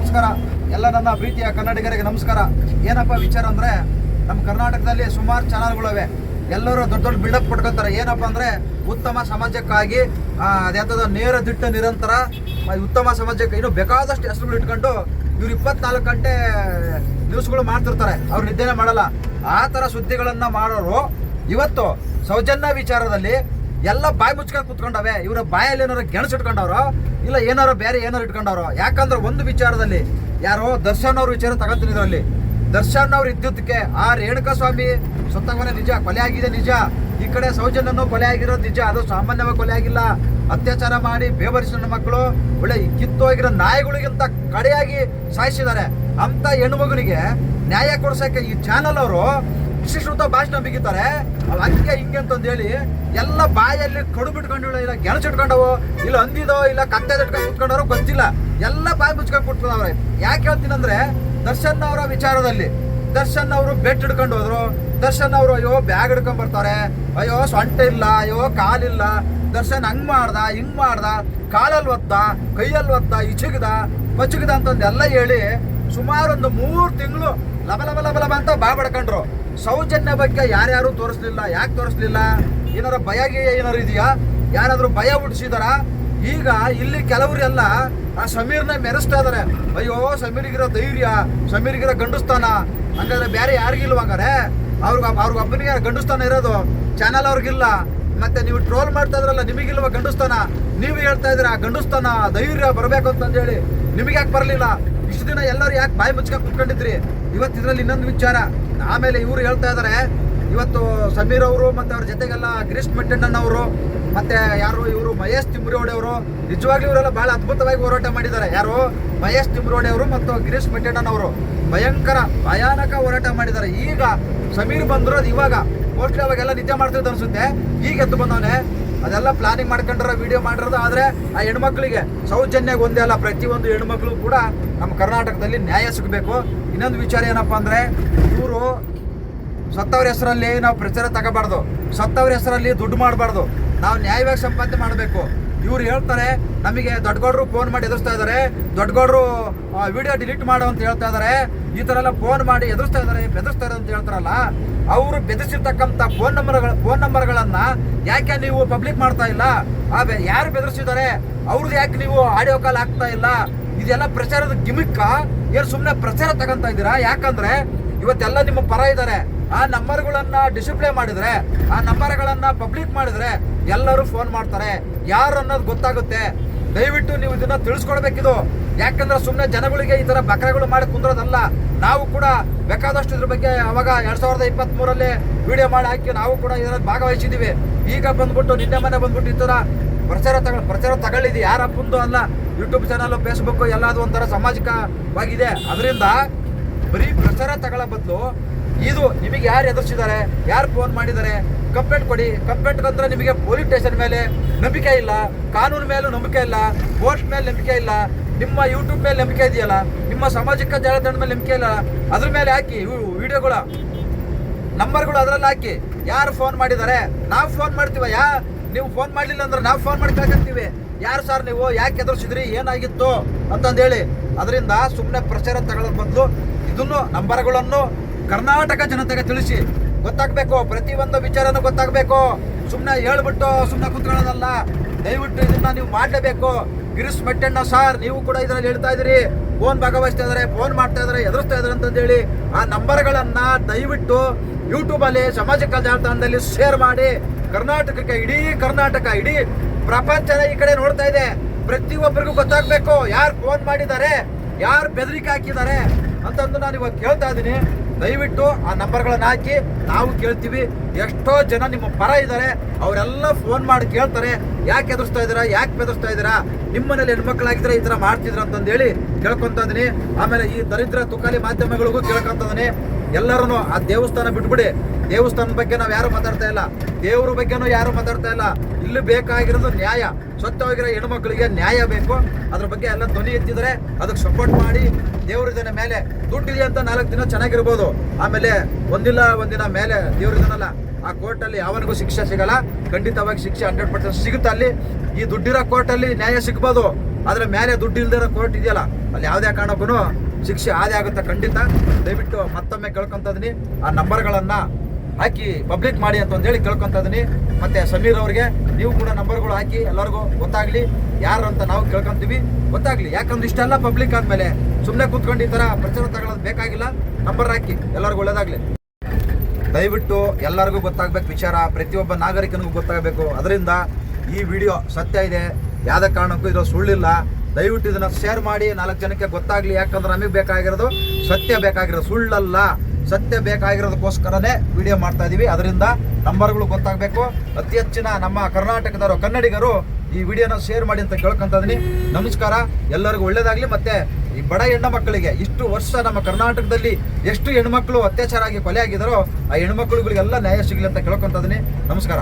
ನಮಸ್ಕಾರ. ಎಲ್ಲ ನನ್ನ ಪ್ರೀತಿಯ ಕನ್ನಡಿಗರಿಗೆ ನಮಸ್ಕಾರ. ಏನಪ್ಪ ವಿಚಾರ ಅಂದರೆ, ನಮ್ಮ ಕರ್ನಾಟಕದಲ್ಲಿ ಸುಮಾರು ಚಾನಲ್ಗಳಿವೆ. ಎಲ್ಲರೂ ದೊಡ್ಡ ದೊಡ್ಡ ಬಿಲ್ಡಪ್ ಕೊಟ್ಕೊತಾರೆ ಏನಪ್ಪ ಅಂದರೆ, ಉತ್ತಮ ಸಮಾಜಕ್ಕಾಗಿ ಅದ್ಯಾತದ ನೇರ ದಿಟ್ಟ ನಿರಂತರ ಉತ್ತಮ ಸಮಾಜಕ್ಕೆ ಇನ್ನು ಬೇಕಾದಷ್ಟು ಹೆಸರುಗಳು ಇಟ್ಕೊಂಡು ಇವ್ರು ಇಪ್ಪತ್ನಾಲ್ಕು ಗಂಟೆ ನ್ಯೂಸ್ಗಳು ಮಾಡ್ತಿರ್ತಾರೆ. ಅವ್ರು ನಿದ್ದೆನೇ ಮಾಡಲ್ಲ. ಆ ಥರ ಸುದ್ದಿಗಳನ್ನು ಮಾಡೋರು ಇವತ್ತು ಸೌಜನ್ಯ ವಿಚಾರದಲ್ಲಿ ಎಲ್ಲ ಬಾಯಿ ಮುಚ್ಕೊಂಡು ಕುತ್ಕೊಂಡವೆ. ಇವರ ಬಾಯಲ್ಲಿ ಏನಾರು ಗೆಣಸು ಇಟ್ಕೊಂಡವ್ರು? ಇಲ್ಲ ಏನಾರು ಬೇರೆ ಏನಾರು ಇಟ್ಕೊಂಡವ್ರು? ಯಾಕಂದ್ರೆ ಒಂದು ವಿಚಾರದಲ್ಲಿ, ಯಾರೋ ದರ್ಶನ್ ಅವ್ರ ವಿಚಾರ ತಗೊಂತೀನಿ ಇದರಲ್ಲಿ. ದರ್ಶನ್ ಅವ್ರು ಇದ್ದಿದ್ದಕ್ಕೆ ಆ ರೇಣುಕಾ ಸ್ವಾಮಿ ಸತ್ತವನೇ ನಿಜ, ಕೊಲೆ ಆಗಿದೆ ನಿಜ. ಈ ಕಡೆ ಸೌಜನ್ಯನೂ ಕೊಲೆ ಆಗಿರೋದು ನಿಜ, ಅದು ಸಾಮಾನ್ಯವಾಗಿ ಕೊಲೆ ಆಗಿಲ್ಲ. ಅತ್ಯಾಚಾರ ಮಾಡಿ ಬೇಬರಿಸಿದ ಮಕ್ಕಳು, ಒಳ್ಳೆ ಕಿತ್ತೋಗಿರೋ ನಾಯಿಗಳಿಗಿಂತ ಕಡೆಯಾಗಿ ಸಾಯಿಸಿದ್ದಾರೆ. ಅಂತ ಹೆಣ್ಣುಮಗನಿಗೆ ನ್ಯಾಯ ಕೊಡ್ಸಕ್ಕೆ ಈ ಚಾನಲ್ ಅವರು ವಿಶಿಷ್ಟ ಭಾಷಣ ಬಿಗಿತಾರೆ ಹಂಗೆ ಹಿಂಗೆ ಅಂತಂದು ಹೇಳಿ ಎಲ್ಲ ಬಾಯಲ್ಲಿ ಕಡು ಬಿಟ್ಕೊಂಡಿಲ್ಲ ಇಲ್ಲ ಗೆಣಸು ಇಟ್ಕೊಂಡವು, ಇಲ್ಲ ಅಂದಿದೋ ಇಲ್ಲ ಕತ್ತೆ ಇಟ್ಕೊಂಡು ಕುತ್ಕೊಂಡವ್ರು ಗೊತ್ತಿಲ್ಲ. ಎಲ್ಲ ಬಾಯಿ ಮುಚ್ಕೊಂಡು ಕುಟ್ಕೊಂಡವ್ರೆ ಯಾಕೆ ಹೇಳ್ತೀನಂದ್ರೆ ದರ್ಶನ್ ಅವರ ವಿಚಾರದಲ್ಲಿ, ದರ್ಶನ್ ಅವರು ಬೆಟ್ ಹಿಡ್ಕೊಂಡು ಹೋದ್ರು, ದರ್ಶನ್ ಅವರು ಅಯ್ಯೋ ಬ್ಯಾಗ್ ಹಿಡ್ಕೊಂಡ್ ಬರ್ತಾರೆ, ಅಯ್ಯೋ ಸೊಂಟ ಇಲ್ಲ, ಅಯ್ಯೋ ಕಾಲಿಲ್ಲ, ದರ್ಶನ್ ಹಂಗ್ ಮಾಡ್ದ, ಹಿಂಗ್ ಮಾಡ್ದ ಕಾಲಲ್ಲಿ ಒತ್ತ ಕೈಯಲ್ಲಿ ಒತ್ತ ಇಚುಗ್ದ ಪಚುಗ್ದ ಅಂತಂದು ಎಲ್ಲ ಹೇಳಿ ಸುಮಾರು ಒಂದು ಮೂರು ತಿಂಗಳು ಲಬ ಲಬ ಅಂತ ಬಾ ಬಡ್ಕೊಂಡ್ರು. ಸೌಜನ್ಯ ಬಗ್ಗೆ ಯಾರ್ಯಾರು ತೋರಿಸ್ಲಿಲ್ಲ, ಯಾಕೆ ತೋರಿಸ್ಲಿಲ್ಲ? ಏನಾರ ಭಯ ಏನಾರು ಇದೆಯಾ? ಯಾರಾದ್ರೂ ಭಯ ಹುಟ್ಟಿಸಿದಾರ ಈಗ ಇಲ್ಲಿ ಕೆಲವರೆಲ್ಲ ಆ ಸಮೀರ್ನ ಮೆರೆಸ್ತಾ ಇದಾರೆ. ಅಯ್ಯೋ, ಸಮೀರ್ಗಿರೋ ಧೈರ್ಯ, ಸಮೀರ್ಗಿರೋ ಗಂಡುಸ್ತಾನ. ಹಂಗಾದ್ರೆ ಬೇರೆ ಯಾರಿಗಿಲ್ವ ಹಂಗಾರೆ? ಅವ್ರಿಗೆ ಅವ್ರಿಗೆ ಒಬ್ಬನಿಗೆ ಗಂಡುಸ್ತಾನ ಇರೋದು? ಚಾನಲ್ ಅವ್ರಿಗಿಲ್ಲ. ಮತ್ತೆ ನೀವು ಟ್ರೋಲ್ ಮಾಡ್ತಾ ಇದ್ರಲ್ಲ, ನಿಮಗಿಲ್ವ ಗಂಡುಸ್ತಾನ? ನೀವು ಹೇಳ್ತಾ ಇದ್ರ ಗಂಡುಸ್ತಾನ ಧೈರ್ಯ ಬರಬೇಕು ಅಂತ ಹೇಳಿ ನಿಮಗೆ ಯಾಕೆ ಬರಲಿಲ್ಲ? ಇಷ್ಟು ದಿನ ಎಲ್ಲರೂ ಯಾಕೆ ಬಾಯಿ ಮುಚ್ಕೊಂಡು ಕುತ್ಕೊಂಡಿದ್ರಿ? ಇವತ್ತು ಇದರಲ್ಲಿ ಇನ್ನೊಂದು ವಿಚಾರ. ಆಮೇಲೆ ಇವರು ಹೇಳ್ತಾ ಇದ್ದಾರೆ ಇವತ್ತು ಸಮೀರ್ ಅವರು ಮತ್ತೆ ಅವ್ರ ಜೊತೆಗೆಲ್ಲ ಗಿರೀಶ್ ಮೆಟ್ಟಣ್ಣನ್ ಅವರು ಮತ್ತೆ ಯಾರು ಇವರು ಮಹೇಶ್ ತಿಮ್ರೋಡೆ ಅವರು, ನಿಜವಾಗ್ಲೂ ಇವರೆಲ್ಲ ಬಹಳ ಅದ್ಭುತವಾಗಿ ಹೋರಾಟ ಮಾಡಿದ್ದಾರೆ. ಯಾರು? ಮಹೇಶ್ ತಿಮ್ರೋಡೆ ಅವರು ಮತ್ತು ಗಿರೀಶ್ ಮೆಟ್ಟಣ್ಣನ್ ಅವರು. ಭಯಂಕರ, ಭಯಾನಕ ಹೋರಾಟ ಮಾಡಿದ್ದಾರೆ. ಈಗ ಸಮೀರ್ ಬಂದಿರೋದು ಇವಾಗ ಮೋಸ್ಟ್ಲಿ ಅವಾಗೆಲ್ಲ ನಿದ್ದೆ ಮಾಡ್ತಿದ್ದು ಅನ್ಸುತ್ತೆ. ಈಗ ಎದ್ದು ಬಂದವನೆ, ಅದೆಲ್ಲ ಪ್ಲಾನಿಂಗ್ ಮಾಡ್ಕೊಂಡಿರೋ ವಿಡಿಯೋ ಮಾಡಿರೋದು, ಆದ್ರೆ ಆ ಹೆಣ್ಮಕ್ಳಿಗೆ ಸೌಜನ್ಯಾಗ ಒಂದೇ ಅಲ್ಲ, ಪ್ರತಿಯೊಂದು ಹೆಣ್ಮಕ್ಳು ಕೂಡ ನಮ್ಮ ಕರ್ನಾಟಕದಲ್ಲಿ ನ್ಯಾಯ ಸಿಗಬೇಕು. ಇನ್ನೊಂದು ವಿಚಾರ ಏನಪ್ಪ ಅಂದರೆ, ಇವರು ಸತ್ತವ್ರ ಹೆಸರಲ್ಲಿ ನಾವು ಪ್ರಚಾರ ತಗೋಬಾರ್ದು. ಸತ್ತವ್ರ ಹೆಸರಲ್ಲಿ ದುಡ್ಡು ಮಾಡಬಾರ್ದು. ನಾವು ನ್ಯಾಯವಾಗಿ ಸಂಪಾದನೆ ಮಾಡಬೇಕು. ಇವ್ರು ಹೇಳ್ತಾರೆ, ನಮಗೆ ದೊಡ್ಡಗೌಡರು ಫೋನ್ ಮಾಡಿ ಎದುರಿಸ್ತಾ ಇದ್ದಾರೆ. ದೊಡ್ಡಗೌಡರು ವಿಡಿಯೋ ಡಿಲೀಟ್ ಮಾಡು ಅಂತ ಹೇಳ್ತಾ ಇದ್ದಾರೆ. ಈ ಥರ ಎಲ್ಲ ಫೋನ್ ಮಾಡಿ ಎದುರಿಸ್ತಾ ಇದ್ದಾರೆ, ಬೆದರಿಸ್ತಾ ಇದ್ದಾರೆ ಅಂತ ಹೇಳ್ತಾರಲ್ಲ, ಅವರು ಬೆದರಿಸಿರ್ತಕ್ಕಂಥ ಫೋನ್ ನಂಬರ್ಗಳ ಫೋನ್ ನಂಬರ್ಗಳನ್ನ ಯಾಕೆ ನೀವು ಪಬ್ಲಿಕ್ ಮಾಡ್ತಾ ಇಲ್ಲ? ಆ, ಯಾರು ಬೆದರಿಸಿದ್ದಾರೆ? ಅವ್ರದ್ದು ಯಾಕೆ ನೀವು ಆಡಿಯೋ ಕಾಲ್ ಆಗ್ತಾ ಇಲ್ಲ? ಇದೆಲ್ಲ ಪ್ರಚಾರದ ಗಿಮಿಕ್ಕ? ಏನು ಸುಮ್ಮನೆ ಪ್ರಚಾರ ತಗೊಂತ ಇದ್ದೀರಾ? ಯಾಕಂದ್ರೆ ಇವತ್ತೆಲ್ಲ ನಿಮ್ಮ ಪರ ಇದ್ದಾರೆ ಆ ನಂಬರ್ಗಳನ್ನ ಡಿಸಿಪ್ಲೇ ಮಾಡಿದ್ರೆ, ಆ ನಂಬರ್ಗಳನ್ನ ಪಬ್ಲಿಕ್ ಮಾಡಿದ್ರೆ ಎಲ್ಲರೂ ಫೋನ್ ಮಾಡ್ತಾರೆ. ಯಾರು ಅನ್ನೋದು ಗೊತ್ತಾಗುತ್ತೆ. ದಯವಿಟ್ಟು ನೀವು ಇದನ್ನ ತಿಳಿಸ್ಕೊಡ್ಬೇಕಿದು ಯಾಕಂದ್ರೆ ಸುಮ್ಮನೆ ಜನಗಳಿಗೆ ಈ ತರ ಬಕ್ರಗಳು ಮಾಡಿ ಕುಂದ್ರೋದಲ್ಲ. ನಾವು ಕೂಡ ಬೇಕಾದಷ್ಟು ಇದ್ರ ಬಗ್ಗೆ ಅವಾಗ ಎರಡ್ ಸಾವಿರದ ಇಪ್ಪತ್ತ್ ಮೂರಲ್ಲಿ ವಿಡಿಯೋ ಮಾಡಿ ಹಾಕಿ ನಾವು ಕೂಡ ಇದರಲ್ಲಿ ಭಾಗವಹಿಸಿದ್ದೀವಿ ಈಗ ಬಂದ್ಬಿಟ್ಟು ನಿನ್ನೆ ಮನೆ ಬಂದ್ಬಿಟ್ಟು ಈ ತರ ಪ್ರಚಾರ ತಗೊಳ್ಳಿ ಪ್ರಚಾರ ತಗೊಳ್ಳಿದಿ. ಯಾರಪ್ಪಂದು ಅಲ್ಲ ಯೂಟ್ಯೂಬ್ ಚಾನಲ್ ಫೇಸ್ಬುಕ್ ಎಲ್ಲಾದು ಒಂಥರ ಸಾಮಾಜಿಕವಾಗಿದೆ. ಅದರಿಂದ ಬರೀ ಪ್ರಚಾರ ತಗೊಳ್ಳೋ ಬದಲು ಇದು ನಿಮಗೆ ಯಾರು ಎದುರಿಸಿದ್ದಾರೆ, ಯಾರು ಫೋನ್ ಮಾಡಿದ್ದಾರೆ ಕಂಪ್ಲೇಂಟ್ ಕೊಡಿ. ಕಂಪ್ಲೇಂಟ್ ಅಂದ್ರೆ ನಿಮಗೆ ಪೊಲೀಸ್ ಸ್ಟೇಷನ್ ಮೇಲೆ ನಂಬಿಕೆ ಇಲ್ಲ, ಕಾನೂನು ಮೇಲೂ ನಂಬಿಕೆ ಇಲ್ಲ ಪೋಸ್ಟ್ ಮೇಲೆ ನಂಬಿಕೆ ಇಲ್ಲ, ನಿಮ್ಮ ಯೂಟ್ಯೂಬ್ ಮೇಲೆ ನಂಬಿಕೆ ಇದೆಯಲ್ಲ, ನಿಮ್ಮ ಸಾಮಾಜಿಕ ಜಾಲತಾಣದ ಮೇಲೆ ನಂಬಿಕೆ ಇಲ್ಲ, ಅದ್ರ ಮೇಲೆ ಹಾಕಿ ವಿಡಿಯೋಗಳ ನಂಬರ್ಗಳು ಅದರಲ್ಲಿ ಹಾಕಿ, ಯಾರು ಫೋನ್ ಮಾಡಿದ್ದಾರೆ, ನಾವು ಫೋನ್ ಮಾಡ್ತೀವ, ಯಾ ನೀವು ಫೋನ್ ಮಾಡಲಿಲ್ಲ ಅಂದ್ರೆ ನಾವು ಫೋನ್ ಮಾಡಿ ಕೇಳ್ಕೊಂತೀವಿ ಯಾರು ಸರ್ ನೀವು? ಯಾಕೆ ಎದುರಿಸಿದ್ರಿ? ಏನಾಗಿತ್ತು? ಅಂತಂದೇಳಿ ಅದರಿಂದ ಸುಮ್ಮನೆ ಪ್ರಚಾರ ತಗೊಳ್ಳೋ ಬದಲು ಇದನ್ನು ನಂಬರ್ಗಳನ್ನು ಕರ್ನಾಟಕ ಜನತೆಗೆ ತಿಳಿಸಿ. ಗೊತ್ತಾಗಬೇಕು, ಪ್ರತಿಯೊಂದು ವಿಚಾರನೂ ಗೊತ್ತಾಗಬೇಕು. ಸುಮ್ಮನೆ ಹೇಳ್ಬಿಟ್ಟು ಸುಮ್ಮನೆ ಕುತ್ಕೊಳ್ಳೋದಲ್ಲ. ದಯವಿಟ್ಟು ಇದನ್ನ ನೀವು ಮಾಡಲೇಬೇಕು. ಗಿರೀಶ್ ಮೆಟ್ಟಣ್ಣ ಸರ್ ನೀವು ಕೂಡ ಇದರಲ್ಲಿ ಹೇಳ್ತಾ ಇದ್ದೀರಿ. ಫೋನ್ ಭಾಗವಹಿಸ್ತಾ ಇದ್ದಾರೆ ಫೋನ್ ಮಾಡ್ತಾ ಇದ್ದಾರೆ, ಎದುರಿಸ್ತಾ ಇದಾರೆ ಅಂತಂದೇಳಿ ಆ ನಂಬರ್ಗಳನ್ನು ದಯವಿಟ್ಟು ಯೂಟ್ಯೂಬಲ್ಲಿ ಸಾಮಾಜಿಕ ಜಾಲತಾಣದಲ್ಲಿ ಶೇರ್ ಮಾಡಿ. ಕರ್ನಾಟಕಕ್ಕೆ ಇಡೀ ಕರ್ನಾಟಕ, ಇಡೀ ಪ್ರಪಂಚದ ಈ ಕಡೆ ನೋಡ್ತಾ ಇದೆ. ಪ್ರತಿಯೊಬ್ಬರಿಗೂ ಗೊತ್ತಾಗ್ಬೇಕು ಯಾರು ಫೋನ್ ಮಾಡಿದ್ದಾರೆ, ಯಾರು ಬೆದರಿಕೆ ಹಾಕಿದ್ದಾರೆ ಅಂತಂದು ನಾನು ಇವಾಗ ಕೇಳ್ತಾ ಇದ್ದೀನಿ. ದಯವಿಟ್ಟು ಆ ನಂಬರ್ಗಳನ್ನ ಹಾಕಿ, ನಾವು ಕೇಳ್ತೀವಿ. ಎಷ್ಟೋ ಜನ ನಿಮ್ಮ ಪರ ಇದ್ದಾರೆ, ಅವರೆಲ್ಲ ಫೋನ್ ಮಾಡಿ ಕೇಳ್ತಾರೆ. ಯಾಕೆ ಎದುರಿಸ್ತಾ ಇದ್ದೀರಾ, ಯಾಕೆ ಬೆದರಿಸ್ತಾ ಇದ್ದೀರಾ, ನಿಮ್ಮನೇಲಿ ಹೆಣ್ಮಕ್ಳಾಗಿದ್ರೆ ಈ ಥರ ಮಾಡ್ತಿದ್ರ ಅಂತಂದೇಳಿ ಕೇಳ್ಕೊಂತ ಇದೀನಿ ಆಮೇಲೆ ಈ ದರಿದ್ರ ತುಕಾಲಿ ಮಾಧ್ಯಮಗಳಿಗೂ ಕೇಳ್ಕೊಂತ ಇದೀನಿ ಎಲ್ಲರೂ ಆ ದೇವಸ್ಥಾನ ಬಿಟ್ಬಿಡಿ. ದೇವಸ್ಥಾನದ ಬಗ್ಗೆ ನಾವು ಯಾರು ಮಾತಾಡ್ತಾ ಇಲ್ಲ. ದೇವ್ರ ಬಗ್ಗೆನೂ ಯಾರು ಮಾತಾಡ್ತಾ ಇಲ್ಲ. ಇಲ್ಲಿ ಬೇಕಾಗಿರೋದು ನ್ಯಾಯ. ಸ್ವಚ್ಛವಾಗಿರೋ ಹೆಣ್ಮಕ್ಳಿಗೆ ನ್ಯಾಯ ಬೇಕು. ಅದ್ರ ಬಗ್ಗೆ ಎಲ್ಲ ಧ್ವನಿ ಎತ್ತಿದ್ರೆ ಅದಕ್ಕೆ ಸಪೋರ್ಟ್ ಮಾಡಿ. ದೇವ್ರಿದನ ಮೇಲೆ ದುಡ್ಡಿದೆ ಅಂತ ನಾಲ್ಕು ದಿನ ಚೆನ್ನಾಗಿರ್ಬೋದು. ಆಮೇಲೆ ಒಂದಿಲ್ಲ ಒಂದಿನ ಮೇಲೆ ದೇವ್ರಿದನಲ್ಲ ಆ ಕೋರ್ಟಲ್ಲಿ ಯಾವನಿಗೂ ಶಿಕ್ಷೆ ಸಿಗಲ್ಲ. ಖಂಡಿತವಾಗಿ ಶಿಕ್ಷೆ ಹಂಡ್ರೆಡ್ ಪರ್ಸೆಂಟ್ ಸಿಗುತ್ತೆ ಅಲ್ಲಿ. ಈ ದುಡ್ಡಿರೋ ಕೋರ್ಟಲ್ಲಿ ನ್ಯಾಯ ಸಿಗ್ಬೋದು. ಅದರ ಮೇಲೆ ದುಡ್ಡು ಇಲ್ದಿರೋ ಕೋರ್ಟ್ ಇದೆಯಲ್ಲ, ಅಲ್ಲಿ ಯಾವುದೇ ಕಾರಣಕ್ಕೂ ಶಿಕ್ಷೆ ಆದೇ ಆಗುತ್ತೆ ಖಂಡಿತ. ದಯವಿಟ್ಟು ಮತ್ತೊಮ್ಮೆ ಕೇಳ್ಕೊಂತದೀನಿ ಆ ನಂಬರ್ಗಳನ್ನ ಹಾಕಿ ಪಬ್ಲಿಕ್ ಮಾಡಿ ಅಂತ ಹೇಳಿ ಕೇಳ್ಕೊಂತ ಇದೀನಿ ಮತ್ತೆ ಸಮೀರ್ ಅವ್ರಿಗೆ ನೀವು ಕೂಡ ನಂಬರ್ಗಳು ಹಾಕಿ ಎಲ್ಲರಿಗೂ ಗೊತ್ತಾಗ್ಲಿ, ಯಾರು ಅಂತ ನಾವು ಕೇಳ್ಕೊಂತೀವಿ. ಗೊತ್ತಾಗ್ಲಿ, ಯಾಕಂದ್ರೆ ಇಷ್ಟೆಲ್ಲ ಪಬ್ಲಿಕ್ ಆದ್ಮೇಲೆ ಸುಮ್ಮನೆ ಕೂತ್ಕೊಂಡು ಈ ಥರ ಪ್ರಚಾರ ತಗೊಳ್ಳೋದು ಬೇಕಾಗಿಲ್ಲ. ನಂಬರ್ ಹಾಕಿ, ಎಲ್ಲರಿಗೂ ಒಳ್ಳೇದಾಗ್ಲಿ. ದಯವಿಟ್ಟು ಎಲ್ಲರಿಗೂ ಗೊತ್ತಾಗ್ಬೇಕು ವಿಚಾರ, ಪ್ರತಿಯೊಬ್ಬ ನಾಗರಿಕನಿಗೂ ಗೊತ್ತಾಗಬೇಕು. ಅದರಿಂದ ಈ ವಿಡಿಯೋ ಸತ್ಯ ಇದೆ, ಯಾವುದೇ ಕಾರಣಕ್ಕೂ ಇದು ಸುಳ್ಳಿಲ್ಲ. ದಯವಿಟ್ಟು ಇದನ್ನ ಶೇರ್ ಮಾಡಿ, ನಾಲ್ಕು ಜನಕ್ಕೆ ಗೊತ್ತಾಗ್ಲಿ, ಯಾಕಂದ್ರೆ ನಮಗೆ ಬೇಕಾಗಿರೋದು ಸತ್ಯ ಬೇಕಾಗಿರೋದು. ಸುಳ್ಳಲ್ಲ. ಸತ್ಯ ಬೇಕಾಗಿರೋದಕ್ಕೋಸ್ಕರನೇ ವಿಡಿಯೋ ಮಾಡ್ತಾ ಇದ್ದೀವಿ ಅದರಿಂದ ನಂಬರ್ಗಳು ಗೊತ್ತಾಗಬೇಕು. ಅತಿ ಹೆಚ್ಚಿನ ನಮ್ಮ ಕರ್ನಾಟಕದವರು, ಕನ್ನಡಿಗರು ಈ ವಿಡಿಯೋನ ಶೇರ್ ಮಾಡಿ ಅಂತ ಕೇಳ್ಕೊಂತ ಇದೀನಿ. ನಮಸ್ಕಾರ. ಎಲ್ಲರಿಗೂ ಒಳ್ಳೇದಾಗ್ಲಿ. ಮತ್ತೆ ಈ ಬಡ ಹೆಣ್ಣು ಮಕ್ಕಳಿಗೆ ಇಷ್ಟು ವರ್ಷ ನಮ್ಮ ಕರ್ನಾಟಕದಲ್ಲಿ ಎಷ್ಟು ಹೆಣ್ಮಕ್ಳು ಅತ್ಯಾಚಾರ ಆಗಿ ಕೊಲೆ ಆಗಿದಾರೋ, ಆ ಹೆಣ್ಮಕ್ಳುಗಳಿಗೆಲ್ಲ ನ್ಯಾಯ ಸಿಗಲಿ ಅಂತ ಕೇಳ್ಕೊಂತ ಇದೀನಿ. ನಮಸ್ಕಾರ.